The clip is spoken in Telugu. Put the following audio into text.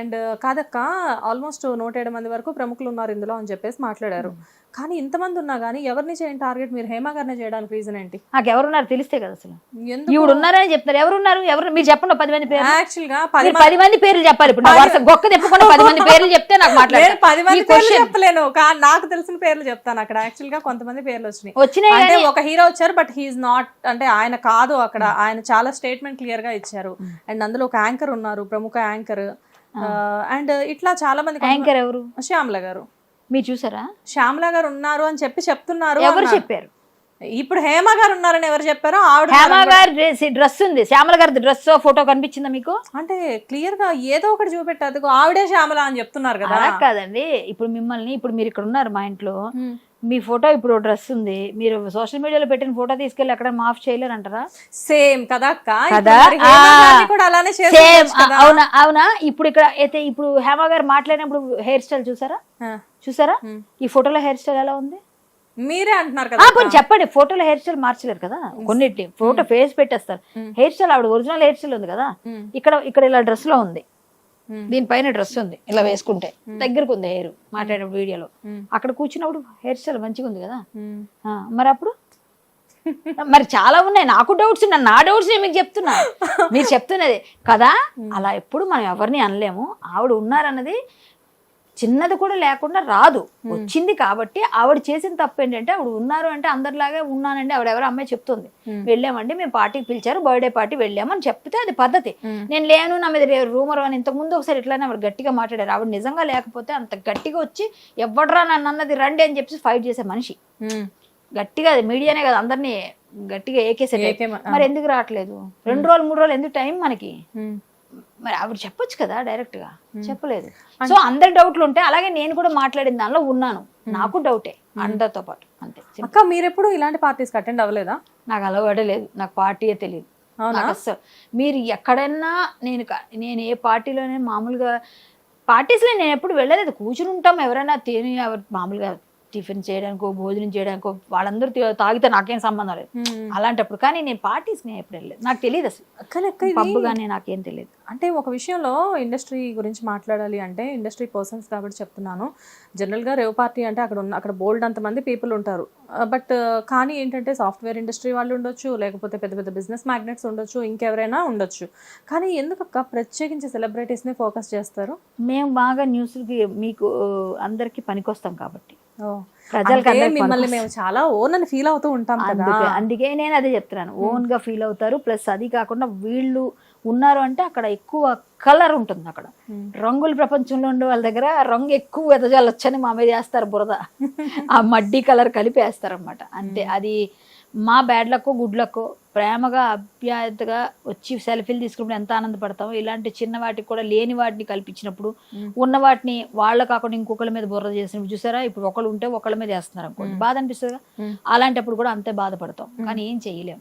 అండ్ కాదక్క ఆల్మోస్ట్ నూట ఏడు మంది వరకు ప్రముఖులు ఉన్నారు ఇందులో అని చెప్పేసి మాట్లాడారు. కానీ ఇంతమంది ఉన్నా కానీ ఎవరిని చేయండి టార్గెట్ మీరు హేమ గారిని చేయడానికి రీజన్ ఏంటి? నాకు ఎవరున్నారు తెలిస్తే కదా అసలు. ఈవిడ ఉన్నారని చెప్తారు ఎవరున్నారు? ఎవరు? మీరు చెప్పండి పది మంది పేర్లు. యాక్చువల్గా పది మంది పేర్లు చెప్పాలి. ఇప్పుడు వరుస గొక్క తిప్పకుండా పది మంది పేర్లు చెప్తే నాకు నేను మాట్లాడతారు. పది మంది పేర్లు చెప్పలేను. నాకు తెలిసిన పేర్లు చెప్తాను అక్కడ. యాక్చువల్గా కొంతమంది పేర్లు వచ్చినాయి. వచ్చినాయి ఒక హీరో వచ్చారు బట్ హీఈస్ నాట్ అంటే ఆయన కాదు అక్కడ. ఆయన చాలా స్టేట్మెంట్ క్లియర్గా ఇచ్చారు. అండ్ అందులో ఒక యాంకర్ ఉన్నారు ప్రముఖ యాంకర్ అండ్ ఇట్లా చాలా మంది యాంకర్ ఎవరు? శ్యామల గారు. మీరు చూసారా? శ్యామల గారు ఉన్నారు అని చెప్పి చెప్తున్నారు ఎవరు. చెప్పారు? ఇప్పుడు హేమ గారు ఉన్నారని ఎవరు చెప్పారో ఆవిడ హేమ. గారి డ్రెస్ ఉంది. శ్యామల గారి డ్రెస్ ఫోటో కనిపించిందా మీకు? అంటే క్లియర్గా ఏదో ఒకటి చూపెట్టదు ఆవిడే శ్యామల అని చెప్తున్నారు కదా. కాదండి. ఇప్పుడు మిమ్మల్ని ఇప్పుడు మీరు ఇక్కడ ఉన్నారు మా ఇంట్లో. మీ ఫోటో ఇప్పుడు డ్రెస్ ఉంది. మీరు సోషల్ మీడియాలో పెట్టిన ఫోటో తీసుకెళ్ళి అక్కడ మాఫ్ చేయలేరు అంటారా? సేమ్ కదా కదా? సేమ్. అవునా అవునా? ఇప్పుడు ఇక్కడ అయితే ఇప్పుడు హేమ గారు మాట్లాడినప్పుడు హెయిర్ స్టైల్ చూసారా. చూసారా. ఈ ఫోటోలో హెయిర్ స్టైల్ ఎలా ఉంది? మీరే అంటున్నారు కదా పోనీ చెప్పండి. ఫోటోలో హెయిర్ స్టైల్ మార్చలేరు కదా? కొన్నిటి ఫోటో ఫేస్ పెట్టేస్తారు. హెయిర్ స్టైల్ ఆవిడ ఒరిజినల్ హెయిర్ స్టైల్ ఉంది కదా. ఇక్కడ ఇక్కడ ఇలా డ్రెస్లో ఉంది. దీనిపైన డ్రెస్ ఉంది ఇలా వేసుకుంటే. దగ్గరకు ఉంది హెయిర్ మాట్లాడినప్పుడు వీడియోలో. అక్కడ కూర్చున్నప్పుడు హెయిర్ స్టైల్ మంచిగా ఉంది కదా? మరి అప్పుడు? మరి చాలా ఉన్నాయి నాకు డౌట్స్ ఉన్నాయి నా డౌట్స్ మీకు చెప్తున్నా. మీరు చెప్తున్నది కదా? అలా ఎప్పుడు మనం ఎవరిని అనలేము. ఆవిడ ఉన్నారన్నది చిన్నది కూడా లేకుండా రాదు. వచ్చింది కాబట్టి ఆవిడ చేసిన తప్పు ఏంటంటే ఆవిడ ఉన్నారు అంటే అందరిలాగే ఉన్నానండి ఆవిడ ఎవరో అమ్మాయి చెప్తుంది. వెళ్ళామండి మేము పార్టీకి పిలిచారు బర్త్డే పార్టీ వెళ్ళామని చెప్తే అది పద్ధతి. నేను లేను నా మీద రూమర్ అని ఇంతకు ముందు ఒకసారి ఇట్లానే ఆవిడ గట్టిగా మాట్లాడారు. ఆవిడ నిజంగా లేకపోతే అంత గట్టిగా వచ్చి ఎవడరా నన్ను అన్నది రండి అని చెప్పి ఫైట్ చేసే మనిషి. గట్టిగా అది మీడియానే కదా అందరినీ గట్టిగా ఏకేసే మరి ఎందుకు రావట్లేదు? రెండు రోజులు మూడు రోజులు ఎందుకు టైం మనకి. మరి ఆవిడ చెప్పొచ్చు కదా డైరెక్ట్గా చెప్పలేదు. సో అందరి డౌట్లు ఉంటాయి అలాగే నేను కూడా మాట్లాడిన దానిలో ఉన్నాను. నాకు డౌటే అందరితో పాటు. అంతే. అక్క మీరెప్పుడు ఇలాంటి పార్టీస్ అటెండ్ అవ్వలేదా? నాకు అలవాటే లేదు. నాకు పార్టీయే తెలియదు అస్సలు. మీరు ఎక్కడైనా నేను నేను ఏ పార్టీలోనే మామూలుగా పార్టీస్లో నేను ఎప్పుడు వెళ్ళలేదు. కూర్చుని ఉంటాం ఎవరైనా తిని ఎవరు మామూలుగా టిఫిన్ చేయడానికో భోజనం చేయడానికో వాళ్ళందరూ తాగితే నాకేం సంబంధం లేదు. అలాంటప్పుడు కానీ నేను పార్టీస్ నేను ఎప్పుడు వెళ్ళలేదు నాకు తెలియదు అసలు. పబ్బు కానీ నాకేం తెలియదు అంటే ఒక విషయంలో ఇండస్ట్రీ గురించి మాట్లాడాలి అంటే ఇండస్ట్రీ పర్సన్స్ కాబట్టి చెప్తున్నాను. జనరల్గా రేవ్ పార్టీ అంటే అక్కడ ఉన్న అక్కడ బోల్డ్ అంతమంది పీపుల్ ఉంటారు. బట్ కానీ ఏంటంటే సాఫ్ట్వేర్ ఇండస్ట్రీ వాళ్ళు ఉండొచ్చు లేకపోతే పెద్ద పెద్ద బిజినెస్ మ్యాగ్నెట్స్ ఉండొచ్చు ఇంకెవరైనా ఉండొచ్చు. కానీ ఎందుకక్క ప్రత్యేకించి సెలబ్రిటీస్ని ఫోకస్ చేస్తారు? మేము బాగా న్యూస్కి మీకు అందరికి పనికొస్తాం కాబట్టి. ప్రజలకి మిమ్మల్ని. మేము చాలా ఓన్ అని ఫీల్ అవుతూ ఉంటాం కదా. అందుకే నేను అదే చెప్తున్నాను. ఓన్గా ఫీల్ అవుతారు ప్లస్ అది కాకుండా వీళ్ళు ఉన్నారు అంటే అక్కడ ఎక్కువ కలర్ ఉంటుంది అక్కడ. రంగుల ప్రపంచంలో ఉండే వాళ్ళ దగ్గర రంగు ఎక్కువ వెదజాలొచ్చని మా మీద వేస్తారు బురద. ఆ మడ్డి కలర్ కలిపి వేస్తారు అనమాట అంతే అది మా బ్యాడ్ లక్ గుడ్ లక్ ప్రేమగా అభ్యాయతగా వచ్చి సెల్ఫీలు తీసుకున్నప్పుడు ఎంత ఆనందపడతామో ఇలాంటి చిన్న వాటికి కూడా లేని వాటిని కల్పించినప్పుడు ఉన్న వాటిని వాళ్ళ కాకుండా ఇంకొకళ్ళ మీద బుర్ర చేసినప్పుడు చూసారా? ఇప్పుడు ఒకళ్ళు ఉంటే ఒకళ్ళ మీద వేస్తున్నారు అనుకోండి. బాధ అనిపిస్తుంది? అలాంటప్పుడు కూడా అంతే బాధపడతాం. కానీ ఏం చేయలేం.